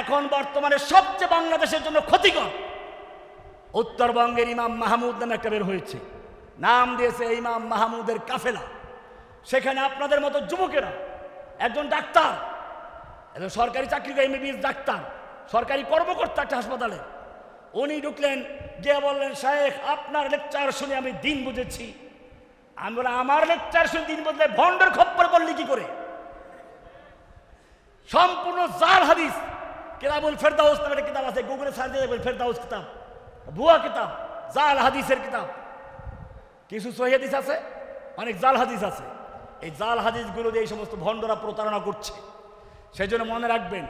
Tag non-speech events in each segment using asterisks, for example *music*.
এখন বর্তমানে সবচেয়ে বাংলাদেশের জন্য ক্ষতিকর। উত্তরবঙ্গের ইমাম মাহমুদ নামে একটা বের হয়েছে। নাম দিয়েছে ইমাম মাহমুদের কাফেলা। সেখানে আপনাদের মতো যুবকেরা একজন ডাক্তার, একজন সরকারি চাকরি করে এমবিবিএস ডাক্তার, সরকারি কর্মকর্তা একটা হাসপাতালে। উনি ঢুকলেন, গিয়ে বললেন শাহেখ আপনার লেকচার শুনে আমি দিন বুঝেছি। আমি বলে আমার লেকচার শুনে দিন বুঝলে ভণ্ডের খপ্পর করলি কি করে? সম্পূর্ণ জাল হাদিস। কেতাবুল ফেরদাউস নামে একটা কিতাব আছে গুগলে সার্চ দিয়ে দেখবেন ফেরদাউস কিতাব, ভুয়া কিতাব, জাল হাদিসের কিতাব। কিছু সহি হাদিস আছে, অনেক জাল হাদিস আছে। এই জাল হাদিসগুলো দিয়ে এই সমস্ত ভণ্ডরা প্রতারণা করছে। সেই জন্য মনে রাখবেন,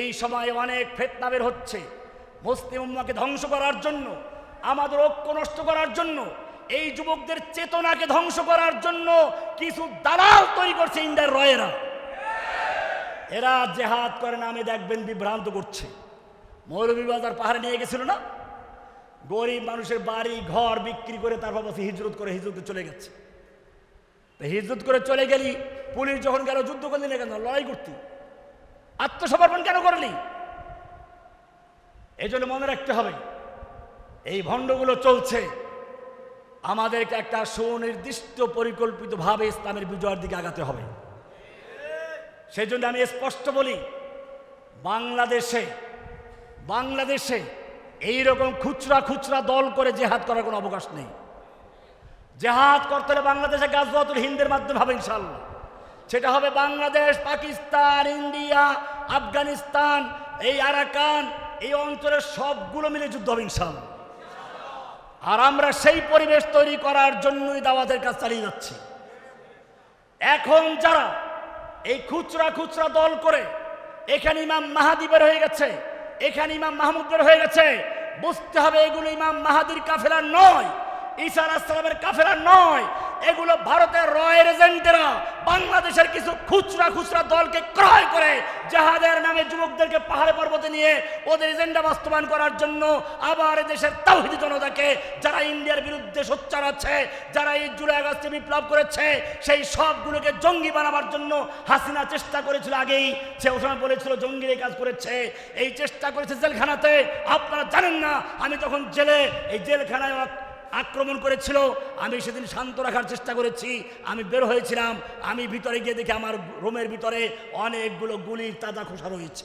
এই সময়ে অনেক ফেতনা বের হচ্ছে। মুসলিম উম্মাকে ধ্বংস করার জন্য, আমাদের ঐক্য নষ্ট করার জন্য, এই যুবকদের চেতনাকে ধ্বংস করার জন্য কিছু দালাল তৈরি করছে ইন্ডিয়ার রয়েরা। এরা জেহাদ করে নামে দেখবেন বিভ্রান্ত করছে। মৌলভীবাজার পাহাড়ে নিয়ে গেছিল না? গরিব মানুষের বাড়ি, ঘর বিক্রি করে তারপর বসে হিজরত করে, হিজরতে চলে গেছে। তো হিজরত করে চলে গেলি, পুলিশ যখন গেল, যুদ্ধ করলি না কেন? লড়াই করতি। আত্মসমর্পণ কেন করলি? এই জন্য মনে রাখতে হবে, এই ভণ্ডগুলো চলছে। আমাদেরকে একটা সুনির্দিষ্ট, পরিকল্পিতভাবে ইসলামের বিজয়ের দিকে আগাতে হবে। সেই জন্য আমি স্পষ্ট বলি, বাংলাদেশে বাংলাদেশে এই রকম খুচরা খুচরা দল করে জেহাদ করার কোনো অবকাশ নেই। জেহাদ করতে হলে বাংলাদেশে গাজওয়াতুল হিন্দের মাধ্যমে হবে ইনশাল্লাহ সেটা হবে বাংলাদেশ, পাকিস্তান, ইন্ডিয়া, আফগানিস্তান, এই আরাকান, এই অঞ্চলের সবগুলো মিলে যুদ্ধ হবে ইনশাল্লাহ আর আমরা সেই পরিবেশ তৈরি করার জন্যই দাওয়াতের কাজ চালিয়ে যাচ্ছি। এখন যারা এই খুচরা খুচরা দল করে এখানে ইমাম মাহাদি বের হয়ে গেছে, এখানে ইমাম মাহমুদ বের হয়ে গেছে। বুঝতে হবে এগুলো ইমাম মাহাদির কাফেলা নয়, ঈসা আলাহিসাল্লামের কাফেলা নয়। এগুলো ভারতের রয়ের এজেন্টেরা, বাংলাদেশের কিছু খুচরা খুচরা দলকে ক্রয় করে জাহাদের নামে যুবকদেরকে পাহাড়ে পর্বতে নিয়ে ওদের এজেন্ডা বাস্তবায়ন করার জন্য আবার দেশের তাওহিদি জনতাকে, যারা ইন্ডিয়ার বিরুদ্ধে সোচ্চার আছে, যারা এই জুলাই আগস্টে বিপ্লব করেছে, সেই সবগুলোকে জঙ্গি বানাবার জন্য হাসিনা চেষ্টা করেছিল আগেই। সে ওসময় বলেছিল জঙ্গির এই কাজ করেছে। এই চেষ্টা করেছে জেলখানাতে। আপনারা জানেন না, আমি তখন জেলে, এই জেলখানায় আক্রমণ করেছিল, আমি সেদিন শান্ত রাখার চেষ্টা করেছি, আমি বের হয়েছিলাম, আমি ভিতরে গিয়ে দেখি আমার রুমের ভিতরে অনেকগুলো গুলির তাজা খোসা রয়েছে।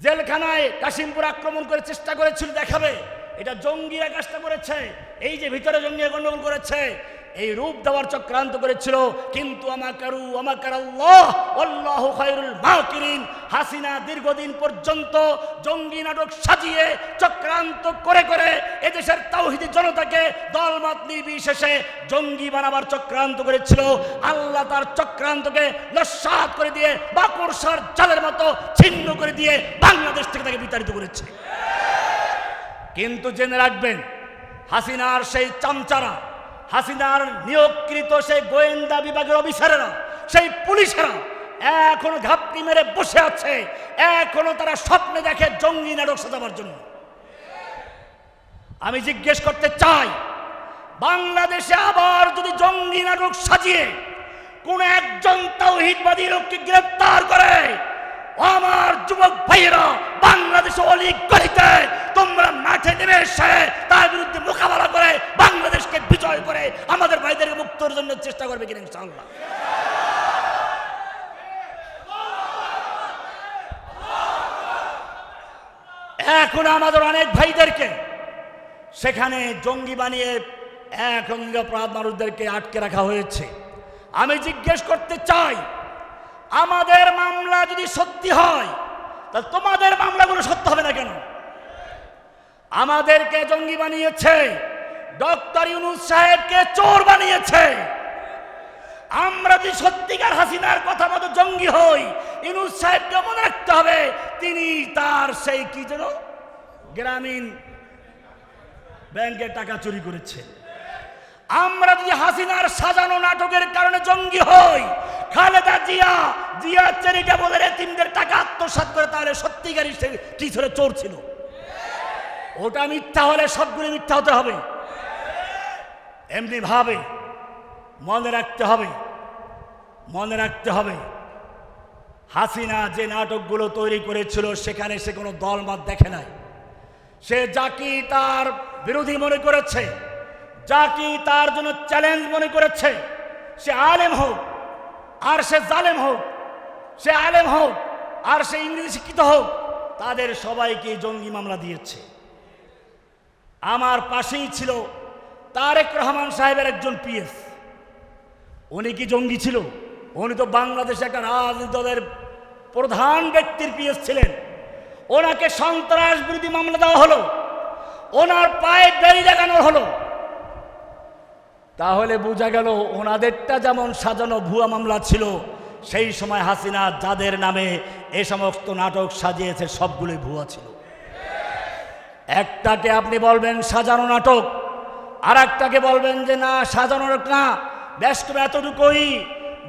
জেলখানায় কাশিমপুর আক্রমণ করে চেষ্টা করেছিল, দেখাবে, এটা জঙ্গিরা কাজটা করেছে, এই যে ভিতরে জঙ্গিরা গণ্ডগোল করেছে এই রূপ দেওয়ার চক্রান্ত করেছিল। কিন্তু আমাকারু আমাকার আল্লাহ আল্লাহ খায়রুল হাসিনা দীর্ঘদিন পর্যন্ত জঙ্গি নাটক সাজিয়ে চক্রান্ত করে করে এদেশের তাওহিদি জনতাকে দলমত নির্বিশেষে জঙ্গি বানাবার চক্রান্ত করেছিল। আল্লাহ তার চক্রান্তকে নস্বাত করে দিয়ে বাকরসার জালের মতো ছিন্ন করে দিয়ে বাংলাদেশ থেকে তাকে বিতাড়িত করেছে। কিন্তু জেনে রাখবেন, হাসিনার সেই চামচারা হাসিনার নিয়োগকৃত সেই গোয়েন্দা বিভাগের অফিসারেরা, সেই পুলিশেরা এখনও ঘাপটি মেরে বসে আছে, এখনও তারা স্বপ্নে দেখে জঙ্গি নাটক সাজাবার জন্য। আমি জিজ্ঞেস করতে চাই, বাংলাদেশে আবার যদি জঙ্গি নাটক সাজিয়ে কোন একজন তাওহিদবাদী লোককে গ্রেফতার করে আমার যুবক ভাইয়েরা, বাংলাদেশে অলিক গলিতে তোমরা মাঠে নেমে এসে তার বিরুদ্ধে মোকাবেলা করে বাংলাদেশকে বিজয় করে আমাদের ভাইদেরকে মুক্তর জন্য চেষ্টা করবে কিনা ইনশাআল্লাহ। এখন আমাদের অনেক ভাইদেরকে, সেখানে জঙ্গি বানিয়ে এখন নিরপরাধ মানুষদেরকে আটকে রাখা হয়েছে। আমি জিজ্ঞেস করতে চাই আমাদের মামলা যদি সত্যি হয় তা তোমাদের মামলাগুলো সত্য হবে না কেন? আমাদেরকে জঙ্গি বানিয়েছে, ডক্টর ইউনুস সাহেবকে চোর বানিয়েছে। আমরা যদি সত্যিকার হাসিনার কথা মতো জঙ্গি হই, ইউনুস সাহেবকে মনে রাখতে হবে, তিনি তার সেই কি যেন? গ্রামীণ ব্যাংকের টাকা চুরি করেছে। আমরা যদি হাসিনার সাজানো নাটকের কারণে জঙ্গি হই খালেদা জিয়া জিয়া চ্যারিটেবলের এতিমদের টাকা আত্মসাৎ করে তাহলে সত্যিকারই সে টিচারে চোর ছিল। ওটা মিথ্যা হলে সবগুলো মিথ্যা হতে হবে। এমনি ভাবে মনে রাখতে হবে, মনে রাখতে হবে। হাসিনা যে নাটকগুলো তৈরি করেছিল, সেখানে সে কোনো দলমত দেখে নাই। সে যাকে তার বিরোধী মনে করেছে যাকে তার জন্য চ্যালেঞ্জ মনে করেছে, সে আলেম হোক আর সে জালেম হোক, সে আলেম হোক, আর সে ইংরেজি শিক্ষিত হোক, তাদের সবাইকে জঙ্গি মামলা দিয়েছে। আমার পাশেই ছিল তারেক রহমান সাহেবের একজন পিএস। উনি কি জঙ্গি ছিল? উনি তো বাংলাদেশে একটা রাজনীতি দলের প্রধান ব্যক্তির পিএস ছিলেন। ওনাকে সন্ত্রাস বিরোধী মামলা দেওয়া হলো। ওনার পায়ে বেরি লাগানো হলো। তাহলে বোঝা গেল ওনাদেরটা যেমন সাজানো ভুয়া মামলা ছিল, সেই সময় হাসিনা যাদের নামে এ সমস্ত নাটক সাজিয়েছে, সবগুলোই ভুয়া ছিল। একটাকে আপনি বলবেন সাজানো নাটক আর একটাকে বলবেন যে না, সাজানো নাটক না। ব্যস্ত এতটুকুই।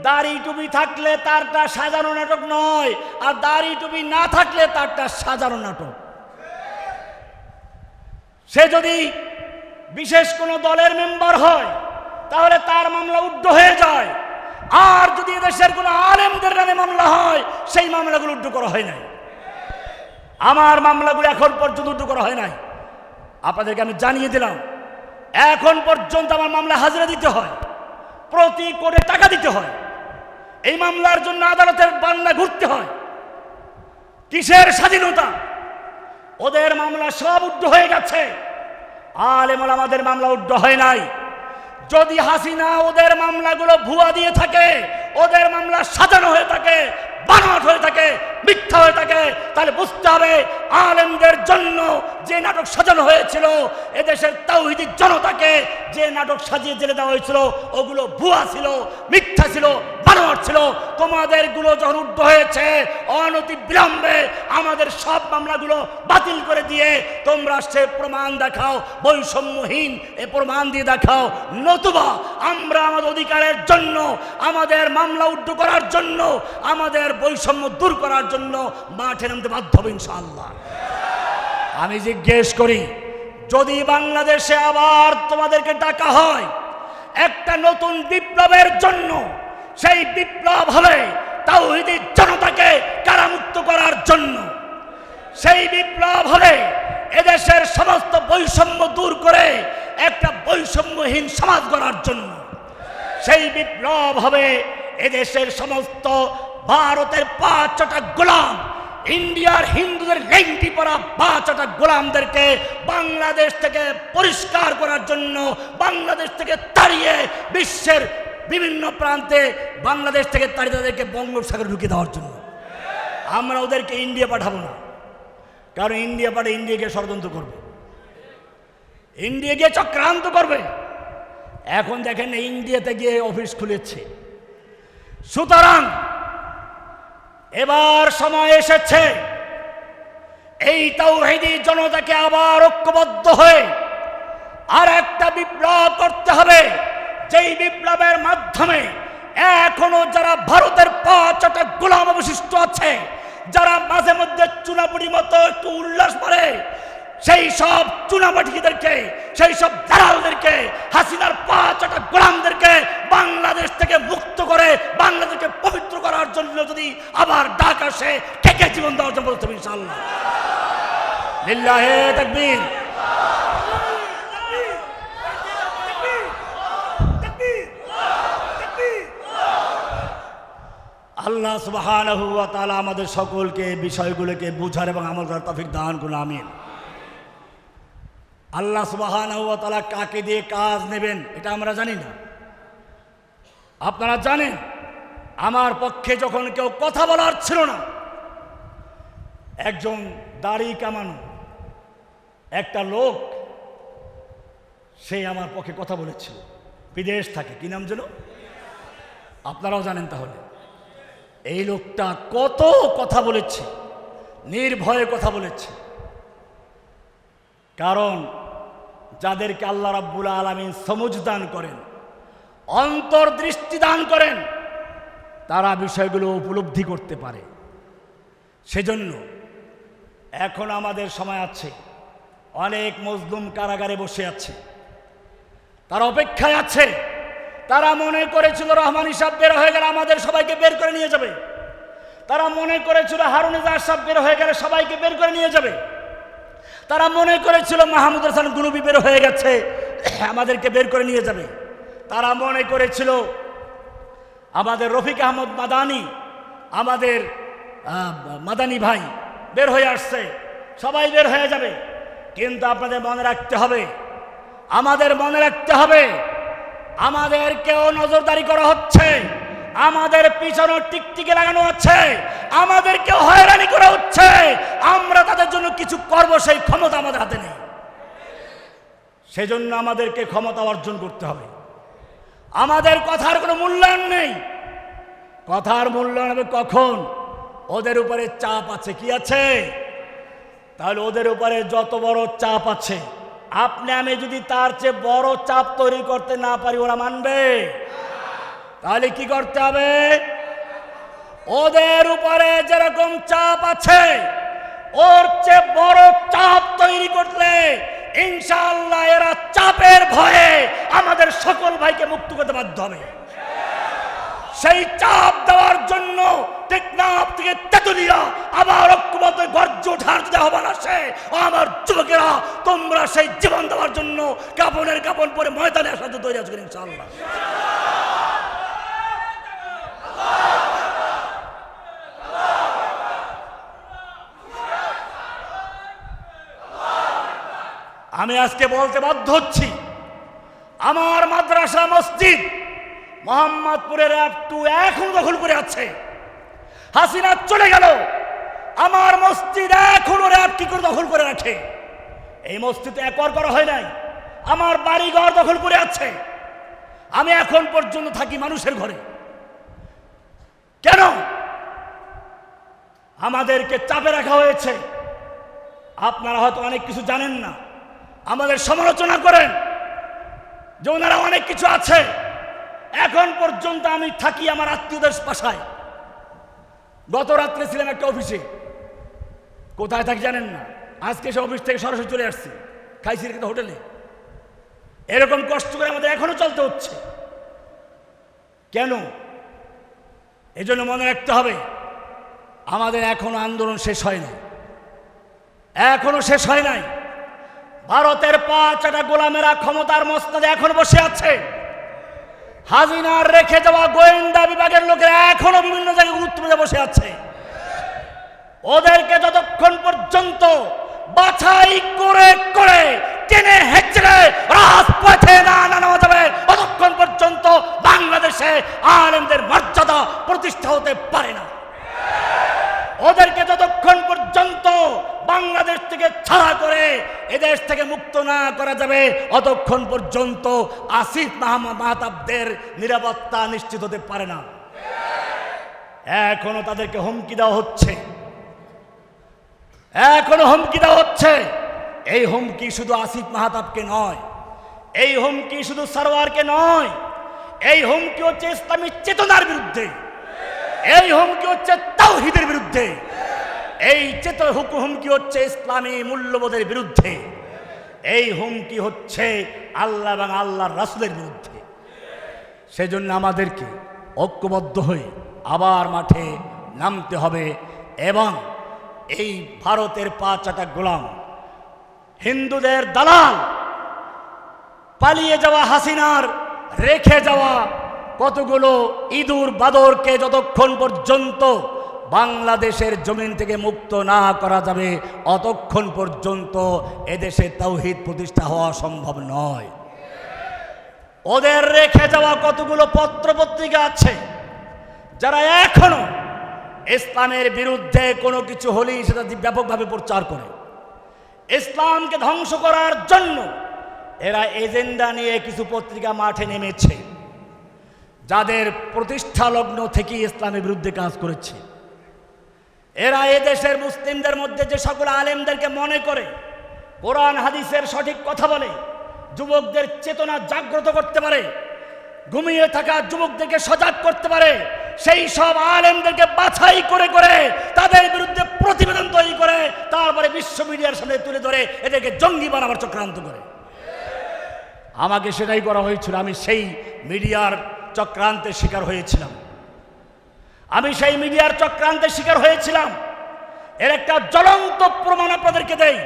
দাড়ি টুপি থাকলে তারটা সাজানো নাটক নয়, আর দাড়ি টুপি না থাকলে তারটা সাজানো নাটক। সে যদি বিশেষ কোনো দলের মেম্বার হয় তাহলে তার মামলা উড্ড হয়ে যায়। আর যদি এদেশের কোনো আলেমদের নামে মামলা হয়, সেই মামলাগুলো উড্ড করা হয় নাই। আমার মামলাগুলো এখন পর্যন্ত উড্ড করা হয় নাই। আপনাদেরকে আমি জানিয়ে দিলাম, এখন পর্যন্ত আমার মামলা হাজিরা দিতে হয়, প্রতি কোটি টাকা দিতে হয়। এই মামলার জন্য আদালতের বান্না ঘুরতে হয়। কিসের স্বাধীনতা? ওদের মামলা সব উড্ড হয়ে গেছে। আলেমল আমাদের মামলা উড্ড হয় নাই। যদি হাসিনা ওদের মামলাগুলো ভুয়া দিয়ে থাকে ওদের মামলা সাজানো হয়ে থাকে বানোয়াট হয়ে থাকে, মিথ্যা হয়ে থাকে, তাহলে বুঝতে হবে আলেমদের জন্য যে নাটক সাজানো হয়েছিল, এদেশের তাওহিদি জনতাকে যে নাটক সাজিয়ে জেলে দেওয়া হয়েছিল, ওগুলো ভুয়া ছিল, মিথ্যা ছিল, বানোয়াট ছিল। তোমাদেরগুলো যখন উদ্ধ হয়েছে, অনতি বিলম্বে আমাদের সব মামলাগুলো বাতিল করে দিয়ে তোমরা সে প্রমাণ দেখাও, বৈষম্যহীন এ প্রমাণ দিয়ে দেখাও। নতুবা আমরা আমাদের অধিকারের জন্য, আমাদের মামলা উড্ড করার জন্য, আমাদের বৈষম্য দূর করার জন্য মাঠে নামতে বাধ্য হবে ইনশাআল্লাহ। আমি জিজ্ঞেস করি, যদি বাংলাদেশে আবার তোমাদেরকে ডাকা হয়, একটা নতুন বিপ্লবের জন্য সেই বিপ্লব হবে তাওহিদি জনতাকে কারামুক্ত করার জন্য। সেই বিপ্লব হবে এদেশের সমস্ত বৈষম্য দূর করে একটা বৈষম্যহীন সমাজ গড়ার জন্য। সেই বিপ্লব হবে এদেশের সমস্ত ভারতের পাঁচটা গোলাম, ইন্ডিয়ার হিন্দুদের লেংটি পরা পাঁচটা গোলামদেরকে বাংলাদেশ থেকে পরিষ্কার করার জন্য, বাংলাদেশ থেকে তাড়িয়ে বিশ্বের বিভিন্ন প্রান্তে বাংলাদেশ থেকে তাড়িয়ে তাদেরকে বঙ্গোপসাগরে ঢুকে দেওয়ার জন্য। আমরা ওদেরকে ইন্ডিয়া পাঠাবো না, কারণ ইন্ডিয়া পাঠে ইন্ডিয়াকে ষড়যন্ত্র করবে। ইন্ডিয়া গিয়ে চক্রান্ত করবে। এখন দেখেন ইন্ডিয়াতে গিয়ে অফিস খুলেছে। সুতরাং এবার সময় এসেছে। এই তাওহিদি জনতাকে আবার ঐক্যবদ্ধ হয়ে আর একটা বিপ্লব করতে হবে। যেই বিপ্লবের মাধ্যমে এখনও যারা ভারতের পাঁচটা গোলাম অবশিষ্ট আছে, যারা মাঝে মধ্যে চুনাপুরি মতো একটু উল্লাস করে সেই সব চুনাবাটিদেরকে সেই সব দালালদেরকে, হাসিনার পাঁচটা গোলামদেরকে বাংলাদেশ থেকে মুক্ত করে, বাংলাদেশকে পবিত্র করার জন্য যদি আবার ডাক আসে কে জীবন দেওয়ার জন্য বলতে লিল্লাহে তাকবীর। আল্লাহ ওয়া আমাদের সকলকে, বিষয়গুলোকে বুঝার এবং আমল করার তৌফিক দান করুন, আমিন। আল্লাহ সুবহানাহু ওয়া তাআলা কাকে দিয়ে কাজ নেবেন এটা আমরা জানি না। আপনারা জানেন, আমার পক্ষে যখন কেউ কথা বলার ছিল না, একজন দাড়ি কামানো একটা লোক, সে আমার পক্ষে কথা বলেছিল। বিদেশ থাকে, কি নাম যেন? আপনারাও জানেন তাহলে। এই লোকটা কত কথা বলেছে, নির্ভয়ে কথা বলেছে। কারণ যাদেরকে আল্লাহ রাব্বুল আলমিন সমুজ দান করেন অন্তর্দৃষ্টি দান করেন, তারা বিষয়গুলো উপলব্ধি করতে পারে। সেজন্য এখন আমাদের সময় আছে, অনেক মজলুম কারাগারে বসে আছে। তারা অপেক্ষায় আছে, তারা মনে করেছিল রহমান হিসাব বের হয়ে গেলে আমাদের সবাইকে বের করে নিয়ে যাবে। তারা মনে করেছিল হারুন আশরাফ বের হয়ে গেলে সবাইকে বের করে নিয়ে যাবে। তারা মনে করেছিল মাহমুদ হাসান গুরুবি বের হয়ে গেছে, *clears throat* আমাদেরকে বের করে নিয়ে যাবে। তারা মনে করেছিল, আমাদের রফিক আহমদ মাদানি, আমাদের মাদানি ভাই বের হয়ে আসছে, সবাই বের হয়ে যাবে। কিন্তু আপনাদের মনে রাখতে হবে, আমাদের মনে রাখতে হবে, আমাদেরকেও নজরদারি করা হচ্ছে। আমাদের পিছনে টিকটিকে লাগানো হচ্ছে আমাদেরকেও হয়রানি করা হচ্ছে। আমরা তাদের জন্য কিছু করব, সেই ক্ষমতা আমাদের হাতে নেই। সেজন্য আমাদেরকে ক্ষমতা অর্জন করতে হবে। আমাদের কথার কোনো মূল্যায়ন নেই। কথার মূল্যায়ন হবে কখন? ওদের উপরে চাপ আছে। কি আছে? তাহলে ওদের উপরে যত বড় চাপ আছে, আপনি আমি যদি তার চেয়ে বড় চাপ তৈরি করতে না পারি, ওরা মানবে? তাহলে কি করতে হবে? ওদের উপরে যেরকম চাপ আছে, ওর চেয়ে বড় চাপ তৈরি করলে ইনশাআল্লাহ এরা চাপের ভয়ে আমাদের সকল ভাইকে মুক্ত করতে বাধ্য হবে। সেই চাপ দেওয়ার জন্য টেকনাফ থেকে তেতুলিয়া আবার ঐক্যবদ্ধ গর্জ ওঠার যদি আহ্বান আসে আমার যুবকেরা, তোমরা সেই জীবন দেওয়ার জন্য কাপড়ের কাপড় পরে ময়দানে আসার তৈরি আছো ইনশাআল্লাহ? আমি আজকে বলতে বাধ্য হচ্ছি, আমার মাদ্রাসা মসজিদ মোহাম্মদপুরের অ্যাপ টু এখন দখল করে আছে। হাসিনা চলে গেল, আমার মসজিদ এখনও র্যাব কি করে দখল করে রাখে? এই মসজিদ একর করা হয় নাই, আমার বাড়ি ঘর দখল করে আছে। আমি এখন পর্যন্ত থাকি মানুষের ঘরে। কেন? আমাদেরকে চাপে রাখা হয়েছে। আপনারা হয়তো অনেক কিছু জানেন না। আমাদের সমালোচনা করেন যে ওনারা অনেক কিছু আছে। এখন পর্যন্ত আমি থাকি আমার আত্মীয়দের বাসায়। গত রাত্রে ছিলাম একটা অফিসে। কোথায় থাকি জানেন না? আজকে সে অফিস থেকে সরাসরি চলে আসছি। খাইছি রেখে হোটেলে। এরকম কষ্ট করে আমাদের এখনও চলতে হচ্ছে। কেন? এজন্য মনে রাখতে হবে, আমাদের এখনও আন্দোলন শেষ হয় নাই। এখনও শেষ হয় নাই। ভারতের পাঁচটা গোলামেরা ক্ষমতার মস্তদে এখন বসে আছে। হাজিনার রেখে যাওয়া গোয়েন্দা বিভাগের লোকেরা এখনও বিভিন্ন জায়গায় গুরুত্ব বসে আছে। ওদেরকে যতক্ষণ পর্যন্ত বাছাই করে করে টেনে হেঁচড়ে রাজপথে না নামানো যাবে। ততক্ষণ পর্যন্ত বাংলাদেশে আলেমদের মর্যাদা প্রতিষ্ঠা হতে পারে না। ওদেরকে যতক্ষণ পর্যন্ত বাংলাদেশ থেকে ছাড়া করে এদেশ থেকে মুক্ত না করা যাবে, অতক্ষণ পর্যন্ত আসিফ মাহমুদ মাহতাবদের নিরাপত্তা নিশ্চিত হতে পারে না। এখনও তাদেরকে হুমকি দেওয়া হচ্ছে। এখনও হুমকি দেওয়া হচ্ছে। এই হুমকি শুধু আসিফ মাহাতাবকে নয়, এই হুমকি শুধু সারোয়ারকে নয়, এই হুমকি হচ্ছে ইসলামী চেতনার বিরুদ্ধে, এই হুমকি হচ্ছে তাওহিদের বিরুদ্ধে, এই চেতন হুমকি হচ্ছে ইসলামী মূল্যবোধের বিরুদ্ধে, এই হুমকি হচ্ছে আল্লাহ এবং আল্লাহর রাসুলের বিরুদ্ধে। সেজন্য আমাদেরকে ঐক্যবদ্ধ হয়ে আবার মাঠে নামতে হবে এবং এই ভারতের পাঁচাটা গোলাম। হিন্দুদের দালাল। পালিয়ে যাওয়া হাসিনার, রেখে যাওয়া কতগুলো ইঁদুর বাদরকে যতক্ষণ পর্যন্ত বাংলাদেশের জমিন থেকে মুক্ত না করা যাবে, অতক্ষণ পর্যন্ত এদেশে তৌহিদ প্রতিষ্ঠা হওয়া সম্ভব নয়। ওদের রেখে যাওয়া কতগুলো পত্র পত্রিকা আছে, যারা এখনও ইসলামের বিরুদ্ধে কোনো কিছু হলেই সেটা ব্যাপকভাবে প্রচার করে। ইসলামকে ধ্বংস করার জন্য এরা এজেন্ডা নিয়ে কিছু পত্রিকা মাঠে নেমেছে, যাদের প্রতিষ্ঠা লগ্ন থেকে ইসলামের বিরুদ্ধে কাজ করেছে। এরা এদেশের মুসলিমদের মধ্যে যে সকল আলেমদেরকে মনে করে, কোরআন, হাদিসের সঠিক কথা বলে, যুবকদের চেতনা জাগ্রত করতে পারে, ঘুমিয়ে থাকা যুবকদেরকে সজাগ করতে পারে সেই সব আলেমদেরকে বাছাই করে করে তাদের বিরুদ্ধে প্রতিবেদন তৈরি করে তারপরে বিশ্ব মিডিয়ার সামনে তুলে ধরে এদেরকে জঙ্গি বানাবার চক্রান্ত করে। আমাকে সেটাই করা হয়েছিল, আমি সেই মিডিয়ার চক্রান্তের শিকার হয়েছিলাম। আমি সেই মিডিয়ার চক্রান্তের শিকার হয়েছিলাম। এর একটা জ্বলন্ত প্রমাণ আপনাদেরকে দেই।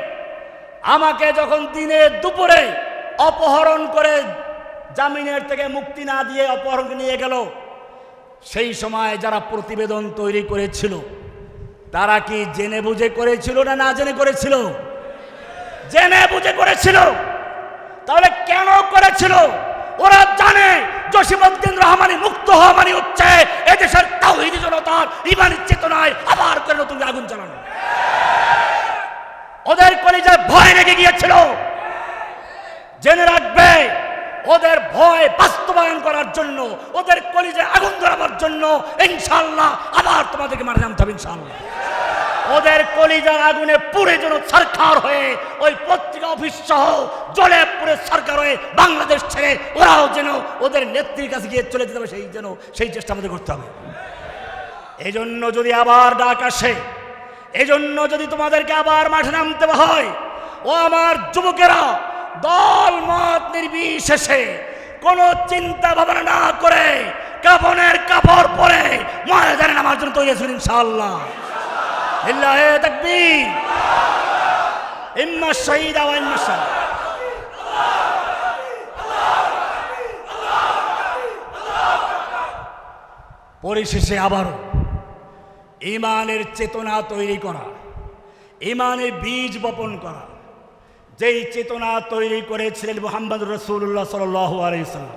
আমাকে যখন দিনে দুপুরে অপহরণ করে জামিনের থেকে মুক্তি না দিয়ে অপহরণ নিয়ে গেল সেই সময় যারা প্রতিবেদন তৈরি করেছিল, তারা কি জেনে বুঝে করেছিল না না জেনে করেছিল? জেনে বুঝে করেছিল। তাহলে কেন করেছিল? ওরা জানে জসিমউদ্দিন রহমানি মুক্ত হওয়া মানে হচ্ছে এদেশের তাওহিদি জনতার ইমানি চেতনায় আবার করে নতুন আগুন চালানো ওদের কলিজায় ভয় লেগে গিয়েছিল। জেনে রাখবে ওদের ভয় বাস্তবায়ন করার জন্য, ওদের কলিজে আগুন ধরাবার জন্য ইনশাল্লাহ আবার তোমাদেরকে মারা নামতে হবে ইনশাল্লাহ ওদের কলিজার আগুনে পুড়ে যেন সরকার হয়ে ওই পত্রিকা অফিস সহ জলে পুরে সরকার হয়ে বাংলাদেশ ছেড়ে ওরাও যেন ওদের নেত্রীর কাছে গিয়ে চলে যেতে হবে, সেই যেন, সেই চেষ্টা আমাদের করতে হবে। এই জন্য যদি আবার ডাক আসে এই জন্য যদি তোমাদেরকে আবার মাঠে নামতে হয়, ও আমার যুবকেরা দল মত নির্বিশেষে কোনো চিন্তা ভাবনা না করে কাপনের কাপড় পরে মহারাজারে নামার জন্য তৈরি আছেন ইনশাআল্লাহ। পরিশেষে আবারও ইমানের চেতনা তৈরি করা ইমানের বীজ বপন করা যেই চেতনা তৈরি করেছিলেন মোহাম্মদ রসুল্লাহ সাল্লাম,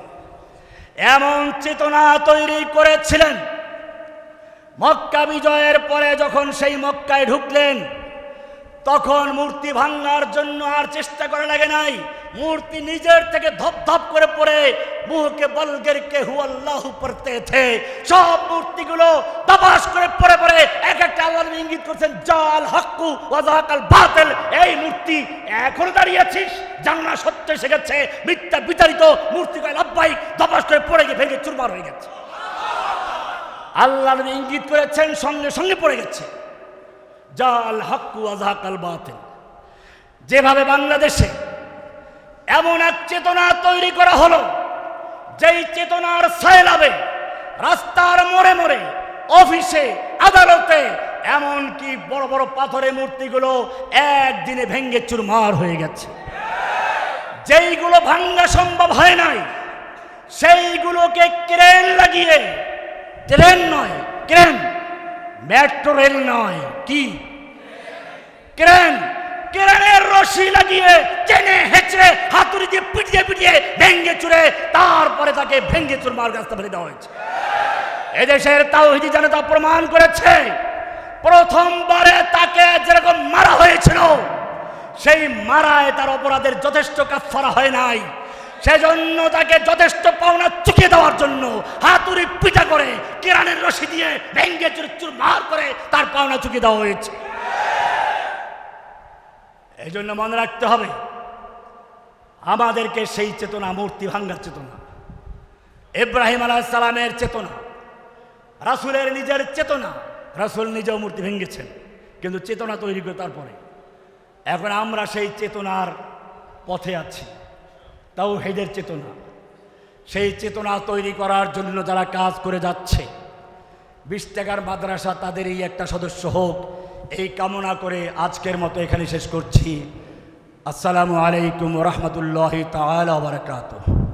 এমন চেতনা তৈরি করেছিলেন, মক্কা বিজয়ের পরে যখন সেই মক্কায় ঢুকলেন তখন মূর্তি ভাঙার জন্য আর চেষ্টা করা লাগে নাই। মূর্তি নিজের থেকে ধপ ধপ করে পড়ে মুহকে বলগের কে হু আল্লাহ পড়তে থে সব মূর্তিগুলো তপাস করে পড়ে পড়ে এক একটা আওয়াজ ইঙ্গিত করছেন, জাল হাক্কু ওয়াজাকাল বাতিল। এই মূর্তি এখনও দাঁড়িয়ে আছিস? জান্না সত্য এসে গেছে, মিথ্যা বিতাড়িত মূর্তি কয়, লাভবাই তপাস করে পড়ে গিয়ে ভেঙে চুরমার হয়ে গেছে। আল্লাহ ইঙ্গিত করেছেন, সঙ্গে সঙ্গে পড়ে গেছে। জাল হাক্কু আজহাকাল বাতিল। যেভাবে বাংলাদেশে এমন এক চেতনা তৈরি করা হলো, যেই চেতনার সায়লাবে রাস্তার মোড়ে মোড়ে, অফিসে, আদালতে, এমনকি বড় বড় পাথরের মূর্তিগুলো একদিনে ভেঙ্গে চুরমার হয়ে গেছে। যেইগুলো ভাঙ্গা সম্ভব হয় নাই, সেইগুলোকে ক্রেন লাগিয়ে ট্রেন নয়, ক্রেন। মেট্রো রেল নয়, কি? ক্রেন, ক্রেনের রশি লাগিয়ে টেনে হেঁচড়ে, হাতুড়ি দিয়ে পিটিয়ে পিটিয়ে ভেঙ্গে চুরে, তারপরে তাকে ভেঙ্গে চুরমার রাস্তা ফেলে দেওয়া হয়েছে। এদেশের তাওহিদি জনতা প্রমাণ করেছে, প্রথমবারে তাকে যেরকম মারা হয়েছিল, সেই মারায় তার অপরাধের যথেষ্ট কাফারা হয় নাই। সেজন্য তাকে যথেষ্ট পাওনা চুকিয়ে দেওয়ার জন্য হাতুড়ি পিটা করে কেরানের রশি দিয়ে ভেঙ্গে চুর চুর মার করে তার পাওনা চুকিয়ে দেওয়া হয়েছে। এই জন্য মনে রাখতে হবে, আমাদেরকে সেই চেতনা, মূর্তি ভাঙ্গার চেতনা, ইব্রাহিম আলাহ সালামের চেতনা, রাসুলের নিজের চেতনা, রাসুল নিজেও মূর্তি ভেঙেছেন কিন্তু চেতনা তৈরি করে তারপরে। এখন আমরা সেই চেতনার পথে আছি। তাও হেদের চেতনা। সেই চেতনা তৈরি করার জন্য যারা কাজ করে যাচ্ছে বিশ টাকার মাদ্রাসা তাদেরই একটা সদস্য হোক, এই কামনা করে আজকের মতো এখানে শেষ করছি। আসসালামু আলাইকুম রহমতুল্লাহ তালাকাত